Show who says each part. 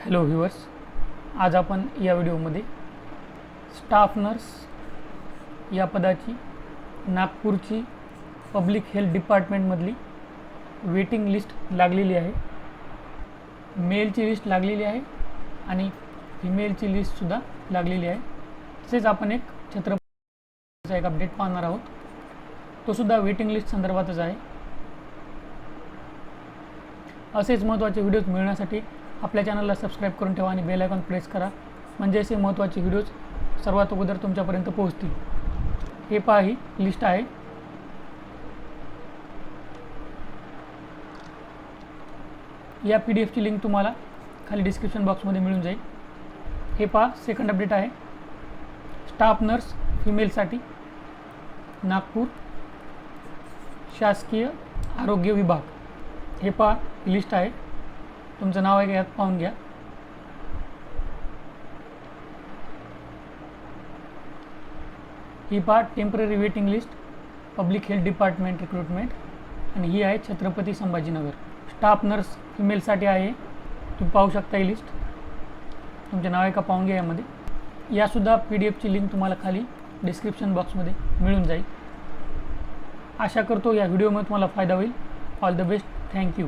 Speaker 1: Hello viewers आज आपण या व्हिडिओमध्ये स्टाफ नर्स या पदाची नागपूरची पब्लिक हेल्थ डिपार्टमेंटमधली वेटिंग लिस्ट लागलेली आहे. मेलची लिस्ट लागलेली आहे आणि फिमेलची लिस्टसुद्धा लागलेली आहे. तसेच आपण एक छत्रपतीचा एक अपडेट पाहणार आहोत. तोसुद्धा वेटिंग लिस्ट संदर्भातच आहे. असेच महत्त्वाचे व्हिडिओज मिळण्यासाठी आपल्या चॅनलला सबस्क्राईब करून ठेवा आणि बेल आयकॉन प्रेस करा. म्हणजे असे महत्त्वाचे व्हिडिओज सर्वात अगोदर तुमच्यापर्यंत पोहोचतील. हे पहा ही लिस्ट आहे. या पी डी एफची लिंक तुम्हाला खाली डिस्क्रिप्शन बॉक्समध्ये मिळून जाईल. हे पहा सेकंड अपडेट आहे. स्टाफ नर्स फिमेलसाठी नागपूर शासकीय आरोग्य विभाग. हे पहा लिस्ट आहे. तुमचं नाव आहे का यात पाहून घ्या. ही पहा temporary waiting list public health department recruitment आणि ही आहे छत्रपती संभाजीनगर. स्टाफ नर्स फिमेलसाठी आहे. तुम्ही पाहू शकता ही लिस्ट. तुमचे नाव आहे का पाहून घ्या यामध्ये. यासुद्धा पी डी एफची लिंक तुम्हाला खाली डिस्क्रिप्शन बॉक्समध्ये मिळून जाईल. आशा करतो या व्हिडिओमध्ये तुम्हाला फायदा होईल. All the best thank you